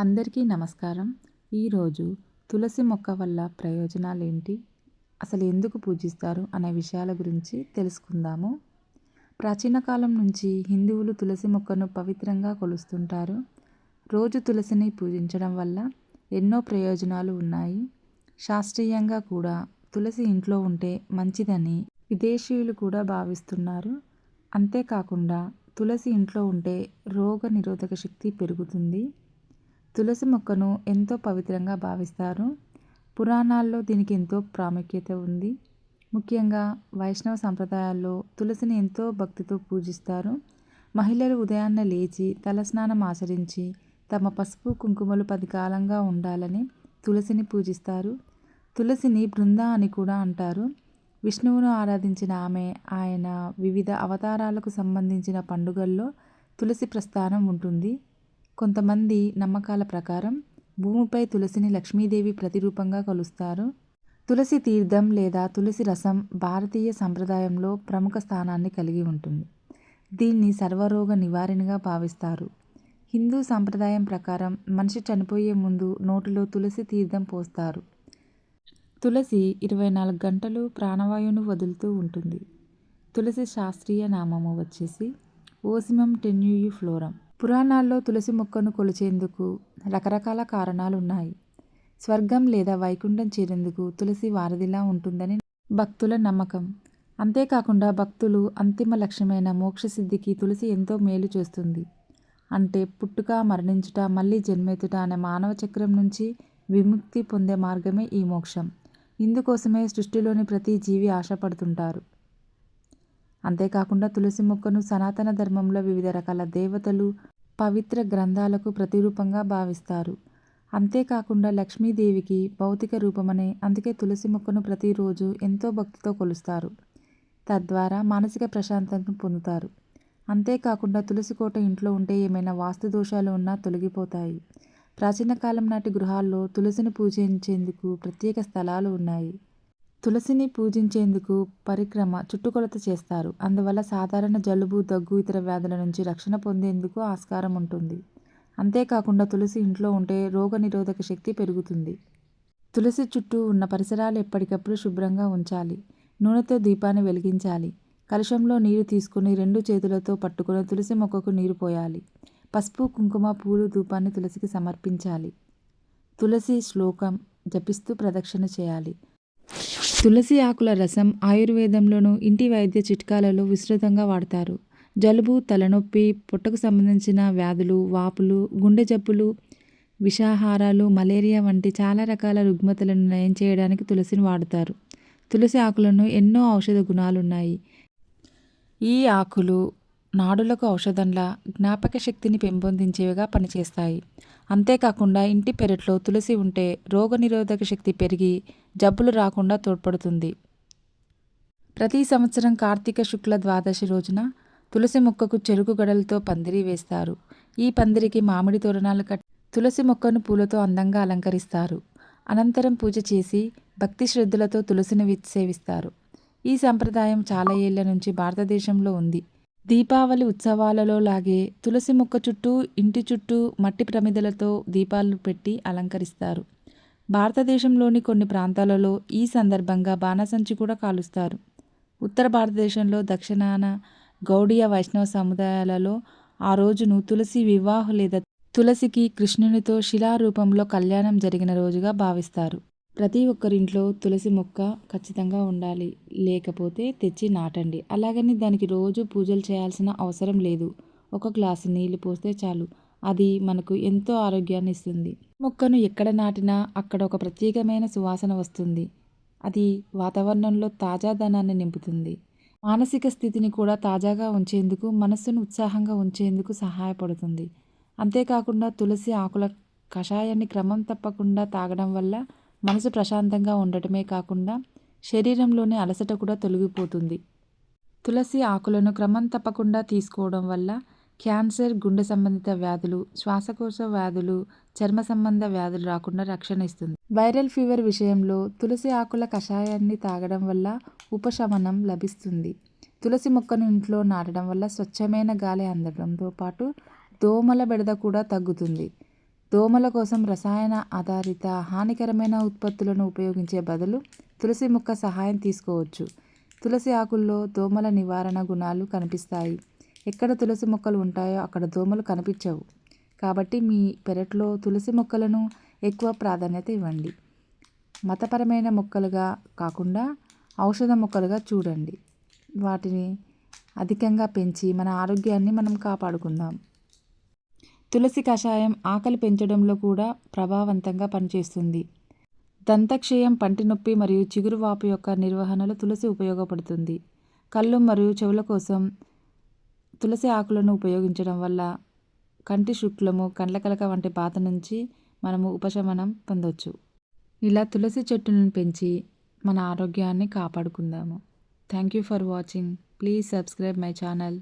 అందరికీ నమస్కారం. ఈరోజు తులసి మొక్క వల్ల ప్రయోజనాలు ఏంటి అసలు ఎందుకు పూజిస్తారు? అనే విషయాల గురించి తెలుసుకుందాము. ప్రాచీన కాలం నుంచి హిందువులు తులసి మొక్కను పవిత్రంగా కొలుస్తుంటారు. రోజు తులసిని పూజించడం వల్ల ఎన్నో ప్రయోజనాలు ఉన్నాయి. శాస్త్రీయంగా కూడా తులసి ఇంట్లో ఉంటే మంచిదని విదేశీయులు కూడా భావిస్తున్నారు. అంతేకాకుండా తులసి ఇంట్లో ఉంటే రోగ నిరోధక శక్తి పెరుగుతుంది. తులసి మొక్కను ఎంతో పవిత్రంగా భావిస్తారు. పురాణాల్లో దీనికి ఎంతో ప్రాముఖ్యత ఉంది. ముఖ్యంగా వైష్ణవ సంప్రదాయాల్లో తులసిని ఎంతో భక్తితో పూజిస్తారు. మహిళలు ఉదయాన్నే లేచి తలస్నానం ఆచరించి తమ పసుపు కుంకుమలు పది కాలంగా ఉండాలని తులసిని పూజిస్తారు. తులసిని బృంద అని కూడా అంటారు. విష్ణువును ఆరాధించిన ఆమె ఆయన వివిధ అవతారాలకు సంబంధించిన పండుగల్లో తులసి ప్రస్థానం ఉంటుంది. కొంతమంది నమ్మకాల ప్రకారం భూమిపై తులసిని లక్ష్మీదేవి ప్రతిరూపంగా కొలుస్తారు. తులసి తీర్థం లేదా తులసి రసం భారతీయ సంప్రదాయంలో ప్రముఖ స్థానాన్ని కలిగి ఉంటుంది. దీన్ని సర్వరోగ నివారణగా భావిస్తారు. హిందూ సాంప్రదాయం ప్రకారం మనిషి చనిపోయే ముందు నోటిలో తులసి తీర్థం పోస్తారు. తులసి ఇరవై నాలుగు గంటలు ప్రాణవాయువును వదులుతూ ఉంటుంది. తులసి శాస్త్రీయ నామము వచ్చేసి ఓసిమం టెన్యూయు ఫ్లోరం. పురాణాల్లో తులసి మొక్కను కొలిచేందుకు రకరకాల కారణాలు ఉన్నాయి స్వర్గం లేదా వైకుంఠం చేరేందుకు తులసి వారధిలా ఉంటుందని భక్తుల నమ్మకం. అంతేకాకుండా భక్తులు అంతిమ లక్ష్యమైన మోక్షసిద్ధికి తులసి ఎంతో మేలు చేస్తుంది. అంటే పుట్టుక మరణించుట మళ్ళీ జన్మెత్తుట అనే మానవ చక్రం నుంచి విముక్తి పొందే మార్గమే ఈ మోక్షం. ఇందుకోసమే సృష్టిలోని ప్రతి జీవి ఆశపడుతుంటారు. అంతేకాకుండా తులసి మొక్కను సనాతన ధర్మంలో వివిధ రకాల దేవతలు పవిత్ర గ్రంథాలకు ప్రతిరూపంగా భావిస్తారు. అంతేకాకుండా లక్ష్మీదేవికి భౌతిక రూపమనే అందుకే తులసి మొక్కను ప్రతిరోజు ఎంతో భక్తితో కొలుస్తారు. తద్వారా మానసిక ప్రశాంతతను పొందుతారు. అంతేకాకుండా తులసి కోట ఇంట్లో ఉంటే ఏమైనా వాస్తు దోషాలు ఉన్నా తొలగిపోతాయి. ప్రాచీన కాలం నాటి గృహాల్లో తులసిని పూజించేందుకు ప్రత్యేక స్థలాలు ఉన్నాయి. తులసిని పూజించేందుకు పరిక్రమ చుట్టుకొలత చేస్తారు. అందువల్ల సాధారణ జలుబు దగ్గు ఇతర వ్యాధుల నుంచి రక్షణ పొందేందుకు ఆస్కారం ఉంటుంది. అంతేకాకుండా తులసి ఇంట్లో ఉంటే రోగ నిరోధక శక్తి పెరుగుతుంది. తులసి చుట్టూ ఉన్న పరిసరాలు ఎప్పటికప్పుడు శుభ్రంగా ఉంచాలి. నూనెతో దీపాన్ని వెలిగించాలి. కలశంలో నీరు తీసుకుని రెండు చేతులతో పట్టుకుని తులసి మొక్కకు నీరు పోయాలి. పసుపు కుంకుమ పూలు ధూపాన్ని తులసికి సమర్పించాలి. తులసి శ్లోకం జపిస్తూ ప్రదక్షిణ చేయాలి. తులసి ఆకుల రసం ఆయుర్వేదంలోనూ ఇంటి వైద్య చిట్కాలలో విస్తృతంగా వాడతారు. జలుబు తలనొప్పి పొట్టకు సంబంధించిన వ్యాధులు వాపులు గుండె జబ్బులు విషాహారాలు మలేరియా వంటి చాలా రకాల రుగ్మతలను నయం చేయడానికి తులసిని వాడుతారు. తులసి ఆకులను ఎన్నో ఔషధ గుణాలున్నాయి. ఈ ఆకులు నాడులకు ఔషధంలా జ్ఞాపక శక్తిని పెంపొందించేవిగా పనిచేస్తాయి. అంతేకాకుండా ఇంటి పెరట్లో తులసి ఉంటే రోగనిరోధక శక్తి పెరిగి జబ్బులు రాకుండా తోడ్పడుతుంది. ప్రతి సంవత్సరం కార్తీక శుక్ల ద్వాదశి రోజున తులసి మొక్కకు చెరుకు గడలతో పందిరి వేస్తారు. ఈ పందిరికి మామిడి తోరణాలు కట్టి తులసి మొక్కను పూలతో అందంగా అలంకరిస్తారు. అనంతరం పూజ చేసి భక్తి శ్రద్ధలతో తులసిని సేవిస్తారు. ఈ సంప్రదాయం చాలా ఏళ్ళ నుంచి భారతదేశంలో ఉంది. దీపావళి ఉత్సవాలలో లాగే తులసి మొక్క చుట్టూ ఇంటి చుట్టూ మట్టి ప్రమిదలతో దీపాలు పెట్టి అలంకరిస్తారు. భారతదేశంలోని కొన్ని ప్రాంతాలలో ఈ సందర్భంగా బాణసంచి కూడా కాలుస్తారు. ఉత్తర భారతదేశంలో దక్షిణాన గౌడీయ వైష్ణవ సముదాయాలలో ఆ రోజును తులసి వివాహ లేదా తులసికి కృష్ణునితో శిలారూపంలో కళ్యాణం జరిగిన రోజుగా భావిస్తారు. ప్రతి ఒక్కరింట్లో తులసి మొక్క ఖచ్చితంగా ఉండాలి లేకపోతే తెచ్చి నాటండి. అలాగని దానికి రోజు పూజలు చేయాల్సిన అవసరం లేదు. ఒక గ్లాసు నీళ్ళు పోస్తే చాలు. అది మనకు ఎంతో ఆరోగ్యాన్ని ఇస్తుంది మొక్కను ఎక్కడ నాటినా అక్కడ ఒక ప్రత్యేకమైన సువాసన వస్తుంది. అది వాతావరణంలో తాజాదనాన్ని నింపుతుంది. మానసిక స్థితిని కూడా తాజాగా ఉంచేందుకు మనస్సును ఉత్సాహంగా ఉంచేందుకు సహాయపడుతుంది. అంతేకాకుండా తులసి ఆకుల కషాయాన్ని క్రమం తప్పకుండా తాగడం వల్ల మనసు ప్రశాంతంగా ఉండటమే కాకుండా శరీరంలోని అలసట కూడా తొలగిపోతుంది. తులసి ఆకులను క్రమం తప్పకుండా తీసుకోవడం వల్ల క్యాన్సర్ గుండె సంబంధిత వ్యాధులు శ్వాసకోశ వ్యాధులు చర్మ సంబంధ వ్యాధులు రాకుండా రక్షణ ఇస్తుంది. వైరల్ ఫీవర్ విషయంలో తులసి ఆకుల కషాయాన్ని తాగడం వల్ల ఉపశమనం లభిస్తుంది. తులసి మొక్కను ఇంట్లో నాటడం వల్ల స్వచ్ఛమైన గాలి అందడంతో పాటు దోమల బెడద కూడా తగ్గుతుంది. దోమల కోసం రసాయన ఆధారిత హానికరమైన ఉత్పత్తులను ఉపయోగించే బదులు తులసి మొక్క సహాయం తీసుకోవచ్చు. తులసి ఆకుల్లో దోమల నివారణ గుణాలు కనిపిస్తాయి. ఎక్కడ తులసి మొక్కలు ఉంటాయో అక్కడ దోమలు కనిపించవు. కాబట్టి మీ పెరట్లో తులసి మొక్కలను ఎక్కువ ప్రాధాన్యత ఇవ్వండి. మతపరమైన మొక్కలుగా కాకుండా ఔషధ మొక్కలుగా చూడండి. వాటిని అధికంగా పెంచి మన ఆరోగ్యాన్ని మనం కాపాడుకుందాం. తులసి కషాయం ఆకలి పెంచడంలో కూడా ప్రభావవంతంగా పనిచేస్తుంది. దంతక్షయం పంటి నొప్పి మరియు చిగురు వాపు యొక్క నిర్వహణలో తులసి ఉపయోగపడుతుంది. కళ్ళు మరియు చెవుల కోసం తులసి ఆకులను ఉపయోగించడం వల్ల కంటి శుక్లము కండ్ల కలక వంటి బాధ నుంచి మనము ఉపశమనం పొందొచ్చు. ఇలా తులసి చెట్టులను పెంచి మన ఆరోగ్యాన్ని కాపాడుకుందాము. Thank you for watching please subscribe my channel